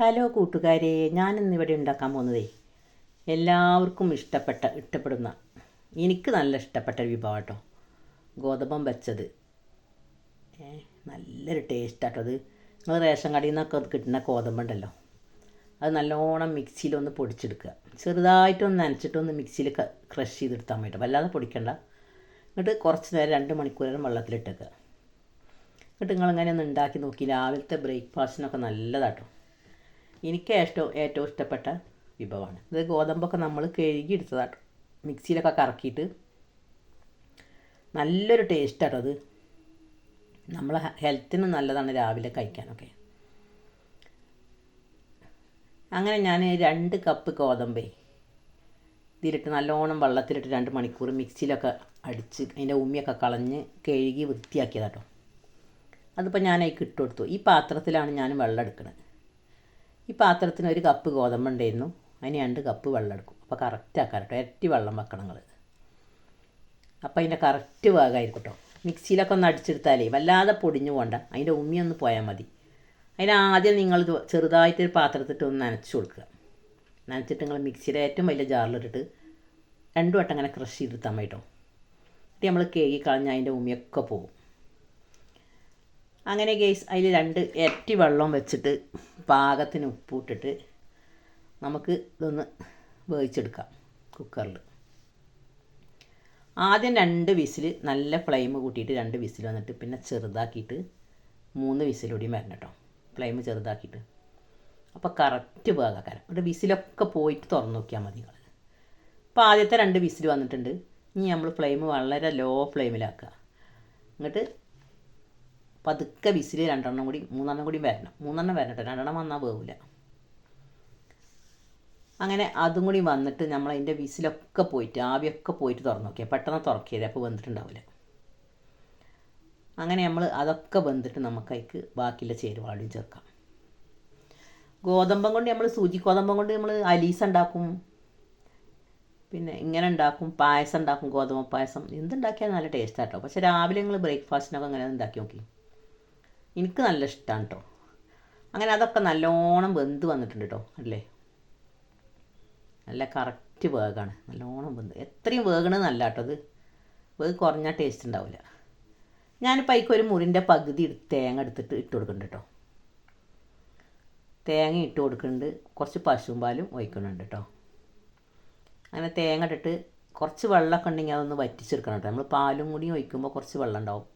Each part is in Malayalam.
ഹലോ കൂട്ടുകാരെ ഞാനിന്നിവിടെ ഉണ്ടാക്കാൻ പോകുന്നതേ എല്ലാവർക്കും ഇഷ്ടപ്പെട്ട ഇഷ്ടപ്പെടുന്ന എനിക്ക് നല്ല ഇഷ്ടപ്പെട്ട ഒരു വിഭവം കേട്ടോ ഗോതമ്പം വെച്ചത്. നല്ലൊരു ടേസ്റ്റാട്ടോ അത്. നിങ്ങൾ റേഷൻ കടയിൽ നിന്നൊക്കെ കിട്ടുന്ന ഗോതമ്പുണ്ടല്ലോ അത് നല്ലോണം മിക്സിയിലൊന്ന് പൊടിച്ചെടുക്കുക. ചെറുതായിട്ടൊന്ന് നനച്ചിട്ടൊന്ന് മിക്സിയിൽ ക്രഷ് ചെയ്തെടുത്താൽ മതി വല്ലാതെ പൊടിക്കണ്ട. എന്നിട്ട് കുറച്ച് നേരം രണ്ട് മണിക്കൂർ നേരം വെള്ളത്തിലിട്ടേക്കുക. എന്നിട്ട് നിങ്ങളിങ്ങനെ ഒന്ന് ഉണ്ടാക്കി നോക്കി. രാവിലത്തെ ബ്രേക്ക്ഫാസ്റ്റിനൊക്കെ നല്ലതാട്ടോ. എനിക്ക് ഏറ്റവും ഏറ്റവും ഇഷ്ടപ്പെട്ട വിഭവമാണ്. ഇത് ഗോതമ്പൊക്കെ നമ്മൾ കഴുകി എടുത്തതാണ് മിക്സിയിലൊക്കെ കറക്കിയിട്ട്. നല്ലൊരു ടേസ്റ്റാട്ടോ അത്. നമ്മളെ ഹെൽത്തിന് നല്ലതാണ് രാവിലെ കഴിക്കാനൊക്കെ. അങ്ങനെ ഞാൻ രണ്ട് കപ്പ് ഗോതമ്പേ ഇതിലിട്ട് നല്ലോണം വെള്ളത്തിലിട്ട് രണ്ട് മണിക്കൂർ മിക്സിയിലൊക്കെ അടിച്ച് അതിന്റെ ഉമ്മിയൊക്കെ കളഞ്ഞ് കഴുകി വൃത്തിയാക്കിയതാട്ടോ. അതിപ്പോൾ ഞാൻ അതിൽ കൊടുത്തു. ഈ പാത്രത്തിലാണ് ഞാൻ വെള്ളം എടുക്കുന്നത് ഈ പാത്രത്തിന് ഒരു കപ്പ് ഗോതമ്പ് ഉണ്ടായിരുന്നു. അതിന് രണ്ട് കപ്പ് വെള്ളം എടുക്കും. അപ്പോൾ കറക്റ്റ് ആക്കാം കേട്ടോ ഇരട്ടി വെള്ളം വെക്കണം നിങ്ങൾ അപ്പോൾ അതിന്റെ കറക്റ്റ് ഭാഗമായിരിക്കും കേട്ടോ മിക്സിയിലൊക്കെ ഒന്ന് അടിച്ചെടുത്താലേ വല്ലാതെ പൊടിഞ്ഞു പോകണ്ട അതിന്റെ ഉമ്മി ഒന്ന് പോയാൽ മതി. അതിനാദ്യം നിങ്ങൾ ചെറുതായിട്ട് ഒരു പാത്രത്തിട്ട് ഒന്ന് നനച്ച് കൊടുക്കുക. നനച്ചിട്ട് നിങ്ങൾ മിക്സിയുടെ ഏറ്റവും വലിയ ജാറിലിട്ടിട്ട് രണ്ടു വട്ടം അങ്ങനെ ക്രഷ് ചെയ്തെടുത്താൽ മതി കേട്ടോ നമ്മൾ കേകി കളഞ്ഞ് അതിന്റെ ഉമ്മിയൊക്കെ പോകും. അങ്ങനെ ഗേസ് അതിൽ രണ്ട് ഇരട്ടി വെള്ളം വെച്ചിട്ട് പാകത്തിന് ഉപ്പിട്ടിട്ട് നമുക്ക് ഇതൊന്ന് വേവിച്ചെടുക്കാം കുക്കറിൽ ആദ്യം രണ്ട് വിസിൽ നല്ല ഫ്ലെയിം കൂട്ടിയിട്ട് രണ്ട് വിസിൽ വന്നിട്ട് പിന്നെ ചെറുതാക്കിയിട്ട് മൂന്ന് വിസിലൂടെയും വരണം കേട്ടോ ഫ്ലെയിം ചെറുതാക്കിയിട്ട്. അപ്പോൾ കറക്റ്റ് വേഗക്കാരം. എന്നിട്ട് വിസിലൊക്കെ പോയിട്ട് തുറന്നു നോക്കിയാൽ മതി നിങ്ങൾ അപ്പോൾ ആദ്യത്തെ രണ്ട് വിസിൽ വന്നിട്ടുണ്ട്. ഇനി നമ്മൾ ഫ്ലെയിം വളരെ ലോ ഫ്ലെയിമിലാക്കുക എന്നിട്ട് പതുക്കെ വിസിൽ രണ്ടെണ്ണം കൂടി മൂന്നെണ്ണം കൂടി വരണം. മൂന്നെണ്ണം വരണം കേട്ടോ രണ്ടെണ്ണം വന്നാൽ വേവില്ല അങ്ങനെ അതും കൂടി വന്നിട്ട് നമ്മൾ അതിന്റെ വിസിലൊക്കെ പോയിട്ട് ആവിയൊക്കെ പോയിട്ട് തുറന്നു നോക്കിയാൽ പെട്ടെന്ന് തുറക്കിയത് അപ്പോൾ വെന്തിട്ടുണ്ടാവില്ല. അങ്ങനെ നമ്മൾ അതൊക്കെ വെന്തിട്ട് നമുക്ക് അതിക്ക് ബാക്കിയുള്ള ചേരുവാടും ചേർക്കാം. ഗോതമ്പം കൊണ്ട് നമ്മൾ സൂചി ഗോതമ്പം കൊണ്ട് നമ്മൾ അലീസ ഉണ്ടാക്കും. പിന്നെ ഇങ്ങനെ ഉണ്ടാക്കും പായസം ഉണ്ടാക്കും ഗോതമ്പ് പായസം. എന്തുണ്ടാക്കിയാൽ നല്ല ടേസ്റ്റ് ആട്ടോ. പക്ഷേ രാവിലെ നിങ്ങൾ ബ്രേക്ക്ഫാസ്റ്റിനൊക്കെ അങ്ങനെ ഉണ്ടാക്കി നോക്കി? എനിക്ക് നല്ല ഇഷ്ടമാണ് കേട്ടോ അങ്ങനെ അതൊക്കെ നല്ലോണം വെന്ത് വന്നിട്ടുണ്ട് കേട്ടോ അല്ലേ? നല്ല കറക്റ്റ് വേഗമാണ് നല്ലോണം വെന്ത്. എത്രയും വേഗണമെന്നല്ല കേട്ടോ അത്. വേഗ് കുറഞ്ഞ ടേസ്റ്റ് ഉണ്ടാവില്ല ഞാനിപ്പോൾ അതിക്ക് ഒരു മുറിന്റെ പകുതി തേങ്ങ എടുത്തിട്ട് ഇട്ട് കൊടുക്കുന്നുണ്ട് കേട്ടോ തേങ്ങ ഇട്ട് കൊടുക്കുന്നുണ്ട് കുറച്ച് പശുവും പാലും ഒഴിക്കുന്നുണ്ട് കേട്ടോ അങ്ങനെ തേങ്ങ ഇട്ടിട്ട് കുറച്ച് വെള്ളമൊക്കെ ഉണ്ടെങ്കിൽ അതൊന്ന് വറ്റിച്ചെടുക്കണം കേട്ടോ നമ്മൾ പാലും കൂടി ഒഴിക്കുമ്പോൾ കുറച്ച് വെള്ളം ഉണ്ടാവും.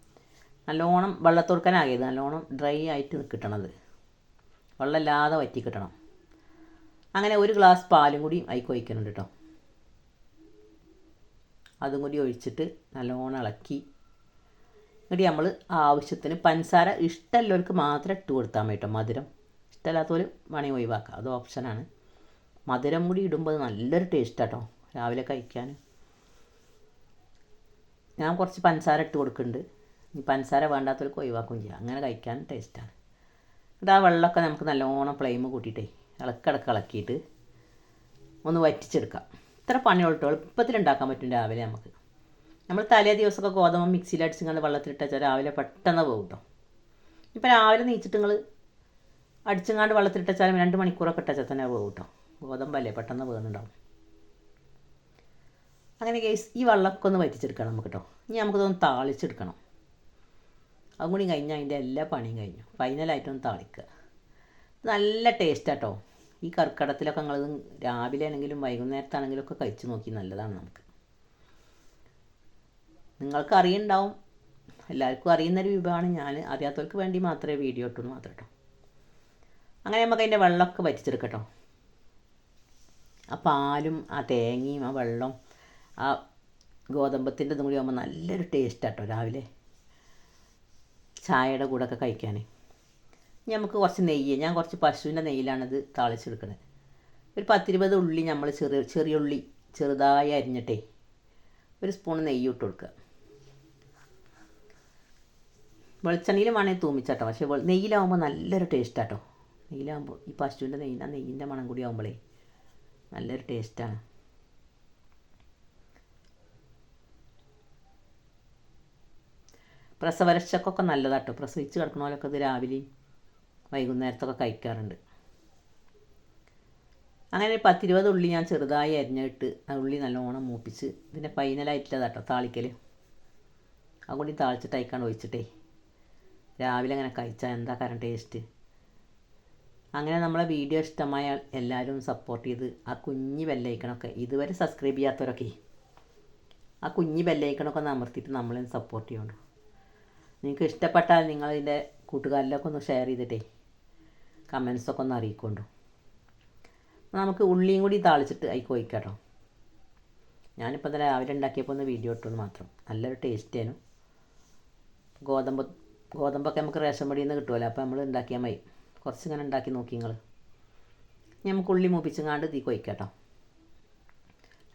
നല്ലോണം വെള്ളത്തൊടുക്കനാകരുത്. നല്ലോണം ഡ്രൈ ആയിട്ട് കിട്ടണത്. വെള്ളമില്ലാതെ വറ്റി കിട്ടണം. അങ്ങനെ ഒരു ഗ്ലാസ് പാലും കൂടി അതിക്ക് ഒഴിക്കുന്നുണ്ട് കേട്ടോ അതും കൂടി ഒഴിച്ചിട്ട് നല്ലോണം ഇളക്കി. എന്നിട്ട് നമ്മൾ ആവശ്യത്തിന് പഞ്ചസാര ഇഷ്ടമുള്ളവർക്ക് മാത്രം ഇട്ട് കൊടുത്താൽ മതി കേട്ടോ മധുരം ഇഷ്ടമല്ലാത്തവർ വേണമെങ്കിൽ ഒഴിവാക്കാം. അത് ഓപ്ഷനാണ് മധുരം കൂടി ഇടുമ്പോൾ നല്ലൊരു ടേസ്റ്റാട്ടോ രാവിലെ കഴിക്കാൻ. ഞാൻ കുറച്ച് പഞ്ചസാര ഇട്ട് കൊടുക്കുന്നുണ്ട്. പഞ്ചസാര വേണ്ടാത്തവർക്ക് ഒഴിവാക്കുകയും ചെയ്യാം. അങ്ങനെ കഴിക്കാൻ ടേസ്റ്റാണ് ഇത് ആ വെള്ളമൊക്കെ നമുക്ക് നല്ലോണം ഫ്ലെയിം കൂട്ടിയിട്ടേ ഇളക്കിടക്ക് ഇളക്കിയിട്ട് ഒന്ന് വറ്റിച്ചെടുക്കാം. ഇത്ര പണിയുള്ളൂ എളുപ്പത്തിൽ ഉണ്ടാക്കാൻ പറ്റും രാവിലെ നമുക്ക്. നമ്മൾ തലേ ദിവസമൊക്കെ ഗോതമ്പ് മിക്സിയിൽ അടിച്ചിങ്ങനെ വെള്ളത്തിലിട്ടാൽ രാവിലെ പെട്ടെന്ന് പോകും കേട്ടോ. ഇപ്പം രാവിലെ നീച്ചിട്ട് നിങ്ങൾ അടിച്ചങ്ങാണ്ട് വെള്ളത്തിലിട്ടാലും രണ്ട് മണിക്കൂറൊക്കെ ഇട്ടാൽ തന്നെ പോകും കേട്ടോ. ഗോതമ്പല്ലേ പെട്ടെന്ന് പോകുന്നുണ്ടാവും അങ്ങനെ കേസ് ഈ വെള്ളമൊക്കെ ഒന്ന് വറ്റിച്ചെടുക്കണം നമുക്ക് കേട്ടോ. ഇനി നമുക്കിതൊന്ന് താളിച്ചെടുക്കണം. അതും കൂടി കഴിഞ്ഞാൽ അതിന്റെ എല്ലാ പണിയും കഴിഞ്ഞു. ഫൈനലായിട്ടൊന്ന് താളിക്കുക. നല്ല ടേസ്റ്റ് കേട്ടോ ഈ കർക്കിടത്തിലൊക്കെ നിങ്ങളത് രാവിലെ ആണെങ്കിലും വൈകുന്നേരത്താണെങ്കിലും ഒക്കെ കഴിച്ചു നോക്കി നല്ലതാണ് നമുക്ക്. നിങ്ങൾക്ക് അറിയുണ്ടാവും. എല്ലാവർക്കും അറിയുന്നൊരു വിഭവമാണ്. ഞാൻ അറിയാത്തവർക്ക് വേണ്ടി മാത്രമേ വീഡിയോ ഇട്ടുള്ളൂ മാത്രം കേട്ടോ. അങ്ങനെ നമുക്ക് അതിന്റെ വെള്ളമൊക്കെ വറ്റിച്ചെടുക്കട്ടോ. ആ പാലും ആ തേങ്ങയും ആ വെള്ളം ആ ഗോതമ്പത്തിന്റെ ഇതും കൂടി ആകുമ്പോൾ നല്ലൊരു ടേസ്റ്റ് കേട്ടോ രാവിലെ. ചായയുടെ കൂടെ ഒക്കെ കഴിക്കാൻ നമുക്ക് കുറച്ച് നെയ്യ് ഞാൻ കുറച്ച് പശുവിന്റെ നെയ്യിലാണിത് താളിച്ചെടുക്കുന്നത് ഒരു പത്തിരുപത് ഉള്ളി നമ്മൾ ചെറിയ ചെറിയ ഉള്ളി ചെറുതായി അരിഞ്ഞിട്ടേ ഒരു സ്പൂൺ നെയ്യ് ഇട്ട് കൊടുക്കുക. വെളിച്ചെണ്ണയിൽ വേണമെങ്കിൽ തൂമിച്ചാട്ടോ പക്ഷേ നെയ്യിലാവുമ്പോൾ നല്ലൊരു ടേസ്റ്റാട്ടോ. നെയ്യിലാവുമ്പോൾ ഈ പശുവിന്റെ നെയ്യ് ആ നെയ്യിന്റെ മണം കൂടി ആകുമ്പോഴേ നല്ലൊരു ടേസ്റ്റാണ്. പ്രസവരക്ഷക്കൊക്കെ നല്ലതാട്ടോ. പ്രസവിച്ച് കിടക്കണോലൊക്കെ ഇത് രാവിലെയും വൈകുന്നേരത്തൊക്കെ കഴിക്കാറുണ്ട്. അങ്ങനെ ഒരു പത്തിരുപത് ഉള്ളി ഞാൻ ചെറുതായി അരിഞ്ഞിട്ട് ആ ഉള്ളി നല്ലോണം മൂപ്പിച്ച് ഇതിന്റെ ഫൈനലായിട്ടുള്ളത് കേട്ടോ താളിക്കൽ കൂടി താളിച്ചിട്ട് അയക്കാണ്ട് ഒഴിച്ചിട്ടേ രാവിലെ അങ്ങനെ കഴിച്ചാൽ എന്താ കാരണം ടേസ്റ്റ് അങ്ങനെ നമ്മളെ വീഡിയോ ഇഷ്ടമായ എല്ലാവരും സപ്പോർട്ട് ചെയ്ത് ആ കുഞ്ഞ് ബെല്ലൈക്കണൊക്കെ ഇതുവരെ സബ്സ്ക്രൈബ് ചെയ്യാത്തവരൊക്കെ ആ കുഞ്ഞ് ബെല്ലൈക്കണൊക്കെ ഒന്ന് അമർത്തിയിട്ട് നമ്മളെ സപ്പോർട്ട് ചെയ്യുള്ളൂ നിങ്ങൾക്ക് ഇഷ്ടപ്പെട്ടാൽ നിങ്ങൾ ഇതിന്റെ കൂട്ടുകാരിലൊക്കെ ഒന്ന് ഷെയർ ചെയ്തിട്ടേ. കമൻസൊക്കെ ഒന്ന് അറിയിക്കൊണ്ടു. നമുക്ക് ഉള്ളിയും കൂടി താളിച്ചിട്ട് അതിൽ കൊയ്ക്കാട്ടോ ഞാനിപ്പോൾ തന്നെ രാവിലെ ഉണ്ടാക്കിയപ്പോൾ ഒന്ന് വീഡിയോ ഇട്ടു മാത്രം. നല്ലൊരു ടേസ്റ്റ് ആയിരുന്നു. ഗോതമ്പ് ഗോതമ്പൊക്കെ നമുക്ക് റേഷൻ പടിയിൽ നിന്ന് കിട്ടുമല്ലോ അപ്പോൾ നമ്മൾ ഉണ്ടാക്കിയാൽ മതി. കുറച്ച് ഇങ്ങനെ ഉണ്ടാക്കി നോക്കി നിങ്ങൾ നമുക്ക് ഉള്ളി മൂപ്പിച്ചങ്ങാണ്ട് തീ കൊയ്ക്കാട്ടോ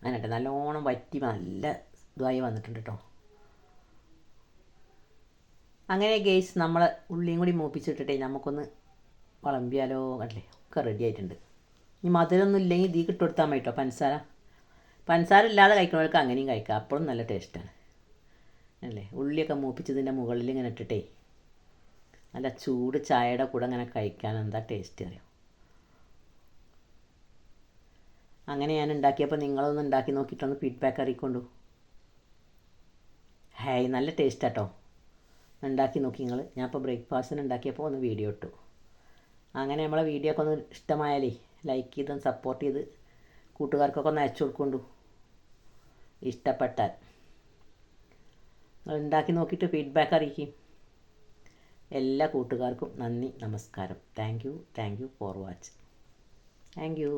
അങ്ങനെ നല്ലോണം വറ്റി നല്ല ഇതായി വന്നിട്ടുണ്ട് കേട്ടോ അങ്ങനെ ഗെയ്സ് നമ്മൾ ഉള്ളിയും കൂടി മൂപ്പിച്ചിട്ടിട്ടേ നമുക്കൊന്ന് വളമ്പിയാലോ അല്ലേ? ഒക്കെ റെഡി ആയിട്ടുണ്ട്. ഇനി മധുരമൊന്നും ഇല്ലെങ്കിൽ ഇതീ കിട്ടുകൊടുത്താൽ മതി കേട്ടോ പഞ്ചസാര പഞ്ചസാര ഇല്ലാതെ കഴിക്കുന്നവർക്ക് അങ്ങനെയും കഴിക്കാം. അപ്പോഴും നല്ല ടേസ്റ്റാണ് അല്ലേ? ഉള്ളിയൊക്കെ മൂപ്പിച്ചതിന്റെ മുകളിൽ ഇങ്ങനെ ഇട്ടിട്ടേ നല്ല ചൂട് ചായയുടെ കൂടെ അങ്ങനെ കഴിക്കാൻ എന്താ ടേസ്റ്റ് അറിയാം? അങ്ങനെ ഞാൻ ഉണ്ടാക്കിയപ്പോൾ നിങ്ങളൊന്ന് ഉണ്ടാക്കി നോക്കിയിട്ടൊന്ന് ഫീഡ്ബാക്ക് അറിയിക്കൊണ്ടു. ഹായ് നല്ല ടേസ്റ്റ് ആട്ടോ ഉണ്ടാക്കി നോക്കി നിങ്ങൾ ഞാൻ ഇപ്പോൾ ബ്രേക്ക്ഫാസ്റ്റിന് ഉണ്ടാക്കിയപ്പോൾ ഒന്ന് വീഡിയോ ഇട്ടു. അങ്ങനെ നമ്മളെ വീഡിയോ ഒക്കെ ഒന്ന് ഇഷ്ടമായാലേ ലൈക്ക് ചെയ്തും സപ്പോർട്ട് ചെയ്ത് കൂട്ടുകാർക്കൊക്കെ ഒന്ന് അയച്ചു കൊടുക്കൊണ്ടു ഇഷ്ടപ്പെട്ടാൽ. ഉണ്ടാക്കി നോക്കിയിട്ട് ഫീഡ്ബാക്ക് അറിയിക്കും എല്ലാ കൂട്ടുകാർക്കും നന്ദി നമസ്കാരം. Thank you thank you for watch thank you